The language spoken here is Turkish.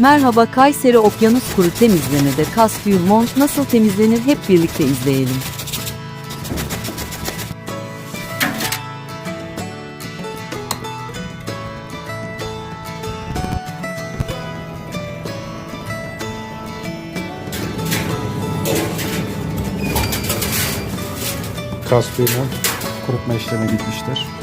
Merhaba Kayseri Okyanus Kuru temizlemede Castium Mont nasıl temizlenir hep birlikte izleyelim. Kastyumun kurutma işlemi bitmiştir.